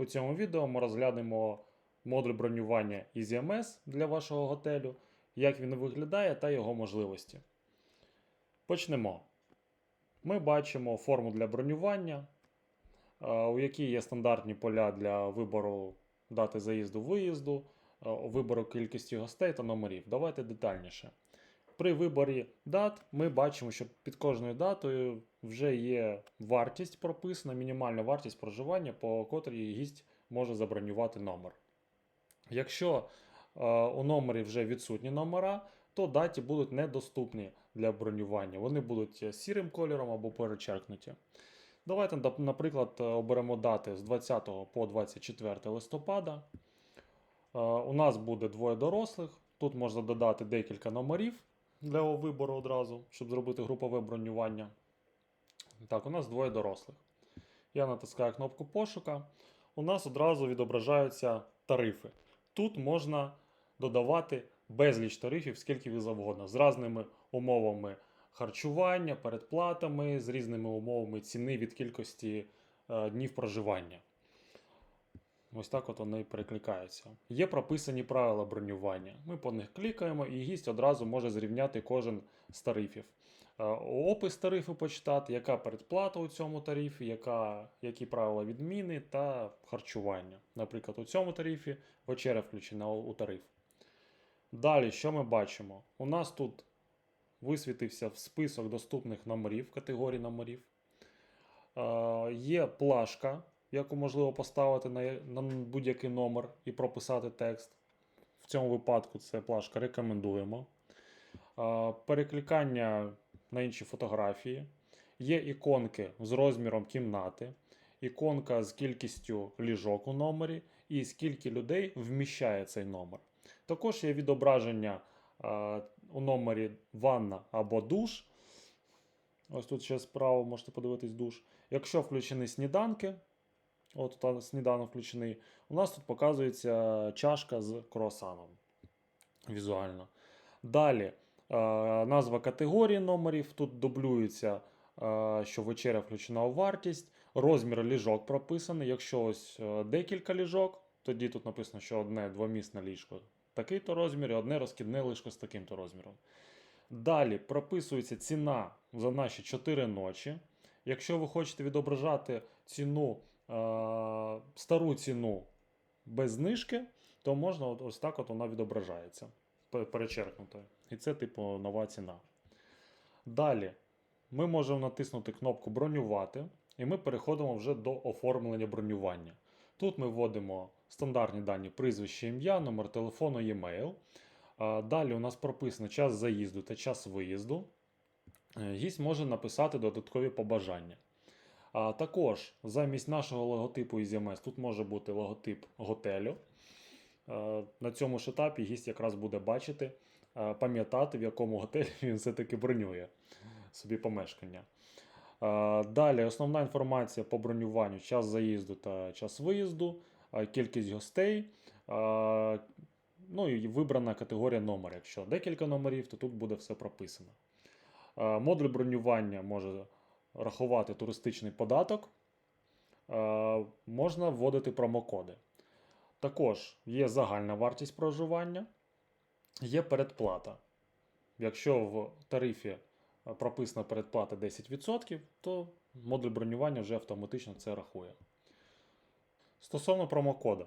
У цьому відео ми розглянемо модуль бронювання EasyMS для вашого готелю, як він виглядає та його можливості. Почнемо. Ми бачимо форму для бронювання, е, у якій є стандартні поля для вибору дати заїзду-виїзду, е, вибору кількості гостей та номерів. Давайте детальніше. При виборі дат ми бачимо, що під кожною датою вже є вартість прописана, мінімальна вартість проживання, по котрій гість може забронювати номер. Якщо е, у номері вже відсутні номера, то даті будуть недоступні для бронювання. Вони будуть сірим кольором або перечеркнуті. Давайте, наприклад, е, оберемо дати з 20 по 24 листопада. Е, У нас буде двоє дорослих. Тут можна додати декілька номерів для вибору одразу, щоб зробити групове бронювання. Так, у нас двоє дорослих. Я натискаю кнопку пошука. У нас одразу відображаються тарифи. Тут можна додавати безліч тарифів, скільки ви завгодно, з різними умовами харчування, передплатами, з різними умовами ціни від кількості е, днів проживання. Ось так от вони перекликаються. Є прописані правила бронювання. Ми по них клікаємо, і гість одразу може зрівняти кожен з тарифів. Е, Опис тарифу почитати, яка передплата у цьому тарифі, яка, які правила відміни та харчування. Наприклад, у цьому тарифі вечеря включена у у тариф. Далі, що ми бачимо? У нас тут висвітився в список доступних номерів, категорій номерів. Е, Є плашка, яку можливо поставити на, на будь-який номер і прописати текст. В цьому випадку це плашка рекомендуємо. Перекликання на інші фотографії. Є іконки з розміром кімнати, іконка з кількістю ліжок у номері і скільки людей вміщає цей номер. Також є відображення у номері ванна або душ. Ось тут ще справа можете подивитись душ. Якщо включені сніданки, от тут сніданок включений, у нас тут показується чашка з круасаном візуально. Далі е, назва категорії номерів. Тут дублюється, е, що вечеря включена у вартість. Розмір ліжок прописаний. Якщо ось е, декілька ліжок, тоді тут написано, що одне двомісне ліжко такий-то розмір, і одне розкидне ліжко з таким-то розміром. Далі прописується ціна за наші 4 ночі. Якщо ви хочете відображати ціну, стару ціну без знижки, то можна от, ось так от вона відображається пе- перечеркнуто. І це, типу, нова ціна. Далі ми можемо натиснути кнопку бронювати, і ми переходимо вже до оформлення бронювання. Тут ми вводимо стандартні дані прізвище, ім'я, номер телефону, e-mail. Далі у нас прописано час заїзду та час виїзду. Е, Гість може написати додаткові побажання. А також замість нашого логотипу EasyMS тут може бути логотип готелю. На цьому ж етапі гість якраз буде бачити, пам'ятати, в якому готелі він все-таки бронює собі помешкання. Далі основна інформація по бронюванню: час заїзду та час виїзду, кількість гостей. Ну і вибрана категорія номер. Якщо декілька номерів, то тут буде все прописано. Модуль бронювання може рахувати туристичний податок. Е, Можна вводити промокоди. Також є загальна вартість проживання, є передплата. Якщо в тарифі е, прописана передплата 10%, то модуль бронювання вже автоматично це рахує. Стосовно промокода.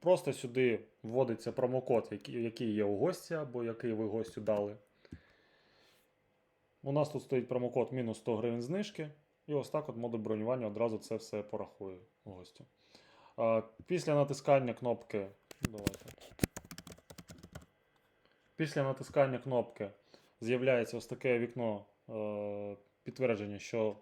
Просто сюди вводиться промокод, який, є у гостя, або який ви гостю дали. У нас тут стоїть промокод мінус 100 гривень знижки. І ось так от модуль бронювання одразу це все порахує гостю. Після натискання кнопки. Давайте. Після натискання кнопки з'являється ось таке вікно е, підтвердження, що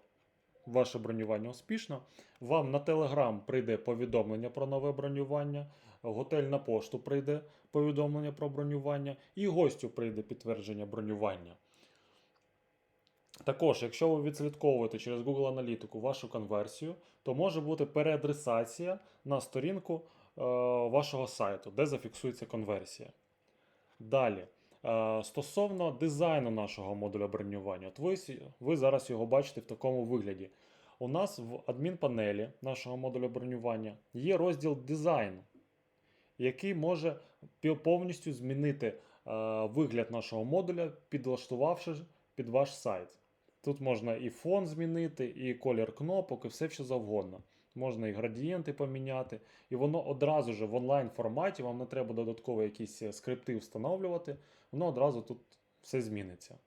ваше бронювання успішно. Вам на Telegram прийде повідомлення про нове бронювання, готель на пошту прийде повідомлення про бронювання, і гостю прийде підтвердження бронювання. Також, якщо ви відслідковуєте через Google Аналітику вашу конверсію, то може бути переадресація на сторінку е, вашого сайту, де зафіксується конверсія. Далі. Е, Стосовно дизайну нашого модуля бронювання, от ви, ви зараз його бачите в такому вигляді. у нас в адмінпанелі нашого модуля бронювання є розділ дизайн, який може повністю змінити е, вигляд нашого модуля, підлаштувавши під ваш сайт. Тут можна і фон змінити, і колір кнопок, і все що завгодно. Можна і градієнти поміняти, і воно одразу ж в онлайн форматі, вам не треба додатково якісь е, скрипти встановлювати, воно одразу тут все зміниться.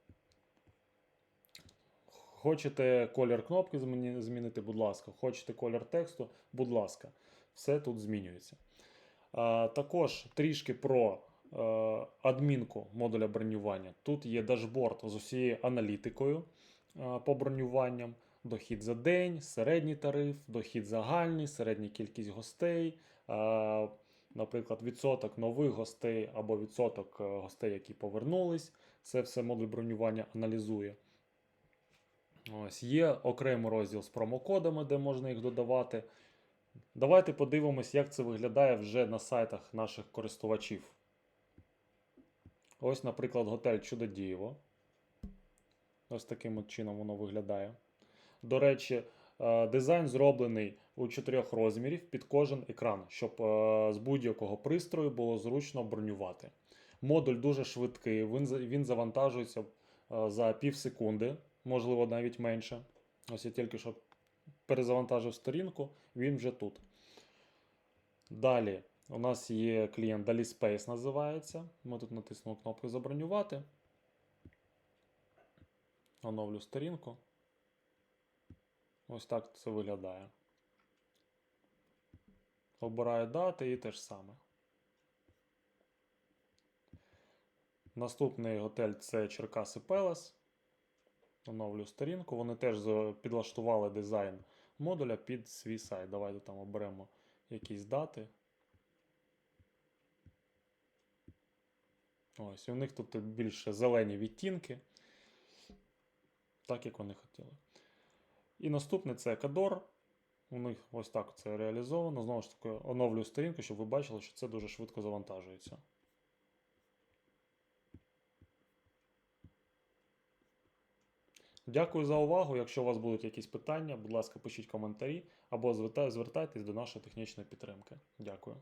Хочете колір кнопки змінити, будь ласка. Хочете колір тексту, будь ласка. Все тут змінюється. А, також трішки про е, адмінку модуля бронювання. Тут є дашборд з усією аналітикою по бронюванням. Дохід за день, середній тариф, дохід загальний, середня кількість гостей, е, наприклад, відсоток нових гостей або відсоток е, гостей, які повернулись. Це все модуль бронювання аналізує. Ось є окремий розділ з промокодами, де можна їх додавати. Давайте подивимось, як це виглядає вже на сайтах наших користувачів. Ось, наприклад, готель Чудодієво. Ось таким от чином воно виглядає. До речі, е, дизайн зроблений у чотирьох розмірів під кожен екран, щоб е, з будь-якого пристрою було зручно бронювати. Модуль дуже швидкий, він, завантажується е, за пів секунди, можливо, навіть менше. Ось я тільки що перезавантажив сторінку, він вже тут. Далі у нас є клієнт DaliSpace називається. Ми тут натиснули кнопку Забронювати. Оновлю сторінку. Ось так це виглядає. Обираю дати і те ж саме. Наступний готель це Черкаси Пелес. Оновлю сторінку. Вони теж підлаштували дизайн модуля під свій сайт. Давайте там оберемо якісь дати. Ось, у них тут більше зелені відтінки. Так, як вони хотіли. І наступне це Кадор. У них ось так це реалізовано. Знову ж таки, оновлюю сторінку, щоб ви бачили, що це дуже швидко завантажується. Дякую за увагу. Якщо у вас будуть якісь питання, будь ласка, пишіть коментарі або звертайтесь до нашої технічної підтримки. Дякую.